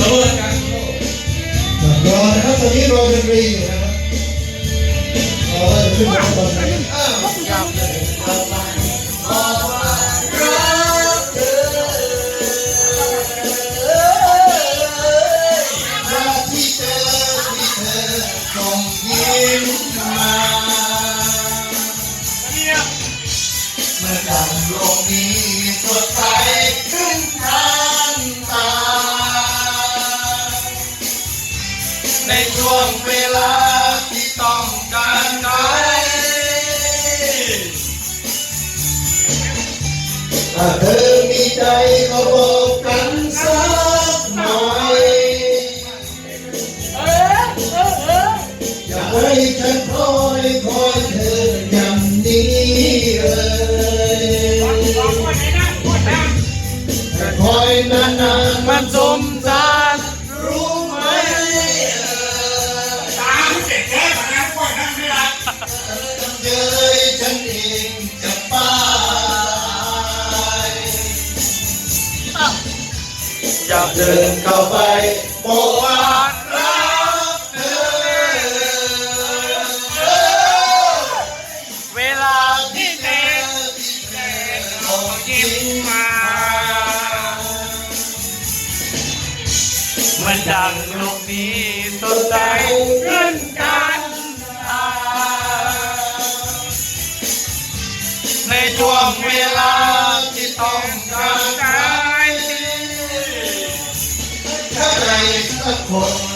โซโล่แล้วกันโซโล่รอนะครับตอนนี้รอดนตรีอยู่นะครับรอว่าจะขึ้นมาตอนไหนอ้าวครับบอกว่ารักเธอรักที่เจอที่เธอส่งยิ้มมาเมื่อดังโลกนี้ ช่วงเวลาที่ต้องการใครถ้าเธอมีใจก็บอกกันสักหน่อยอย่าให้ฉันคอยคอยเธออย่างนี้เลยแต่คอยนานๆมันสมสา อยากเดินเข้าไปบอกว่ารักเธอเวลาที่เด็กโอยิ้มมา มันดังโลกนี้สดใสขึ้นกันในช่วงเวลา สักคน